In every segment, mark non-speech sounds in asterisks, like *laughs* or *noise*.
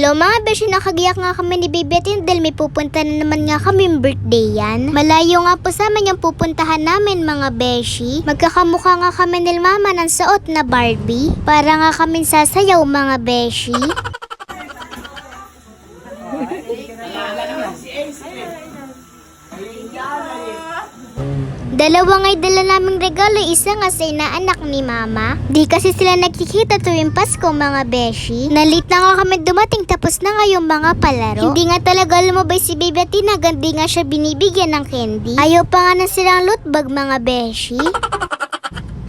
Hello mga beshi, nakagiyak nga kami ni Baby Atin dahil may pupunta na naman nga kami birthday yan. Malayo nga po sa amin yung pupuntahan namin mga beshi. Magkakamukha nga kami nil mama ng suot na Barbie. Para nga kami sasayaw mga beshi. Dalawa nga'y dala naming regalo, isa nga sa inaanak ni Mama. Di kasi sila nagkikita tuwing Pasko mga beshi. Nalit na nga kami dumating tapos na nga yung mga palaro. Hindi nga talaga lumabay si Baby Atina, gandi nga siya binibigyan ng candy. Ayaw pa nga na silang loot bag mga beshi.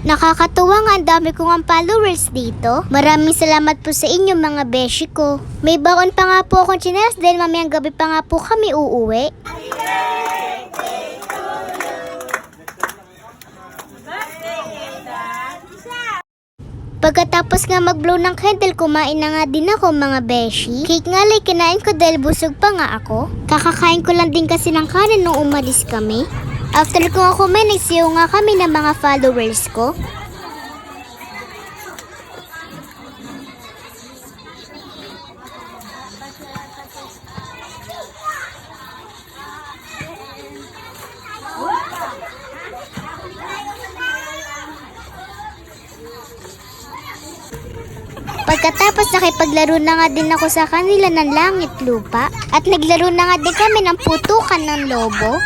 Nakakatuwa nga ang dami kong ang followers dito. Maraming salamat po sa inyo mga beshi ko. May baon pa nga po akong chinelas dahil mamayang gabi pa nga po kami uuwi. Pagkatapos nga mag-blow ng candle, kumain na nga din ako mga beshi. Cake nga lang kinain ko dahil busog pa nga ako. Kakakain ko lang din kasi ng kanin nung umalis kami. After ko nga kumain, nagsiyaw nga kami ng mga followers ko. Pagkatapos nakipaglaro na nga din ako sa kanila ng langit lupa at naglaro na nga din kami ng putukan ng lobo.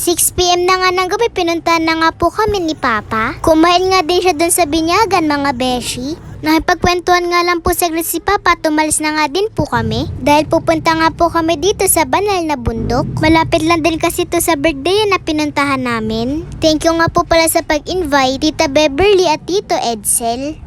Six p.m. na nga ng gabi, pinuntahan na nga po kami ni Papa. Kumain nga din siya dun sa binyagan, mga beshi. Nakipagkwentuhan nga lang po saglit si Papa, tumalis na nga din po kami. Dahil pupunta nga po kami dito sa banal na bundok. Malapit lang din kasi to sa birthday na pinuntahan namin. Thank you nga po pala sa pag-invite, Tita Beverly at Tito Edsel.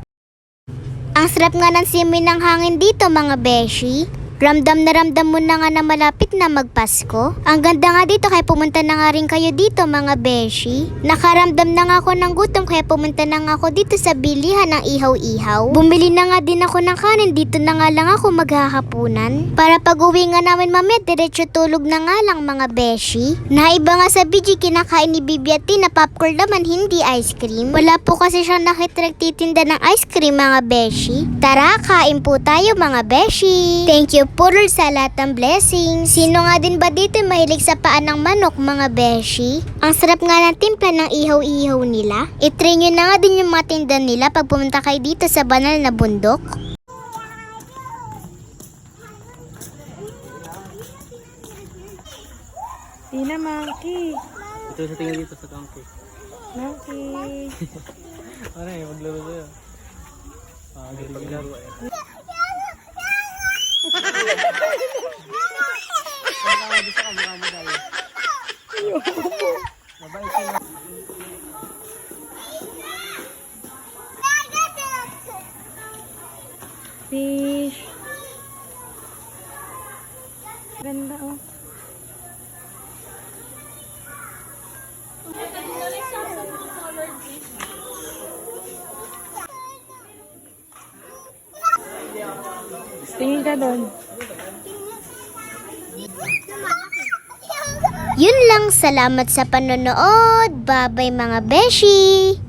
Ang sarap nga ng simoy ng hangin dito mga beshi. Ramdam na ramdam mo na nga na malapit na magpasko. Ang ganda nga dito kaya pumunta na nga rin kayo dito mga beshi. Nakaramdam na nga ako ng gutom kaya pumunta na nga ako dito sa bilihan ng ihaw-ihaw. Bumili na nga din ako ng kanin dito na nga lang ako maghahapunan. Para pag uwi nga namin mamaya diretso tulog na nga lang mga beshi. Naiba nga sa BG kinakain ni Bibi at Tina popcorn naman hindi ice cream. Wala po kasi siyang nakita nagtitinda ng ice cream mga beshi. Tara kain po tayo mga beshi. Thank you Lord sa lahat ng blessings. Sino nga din ba dito mahilig sa paan ng manok mga beshi? Ang sarap nga ng timpla ng ihaw-ihaw nila. I-try nyo na nga din yung mga tinda nila pag pumunta kayo dito sa banal na bundok. Tina, monkey. Ito sa tingin dito sa donkey. Monkey. *laughs* Ano eh, maglaro sa'yo. Ah, eh. Fish. Ganda oh. Tingin ka doon. Yun lang, salamat sa panonood. Bye-bye mga beshi!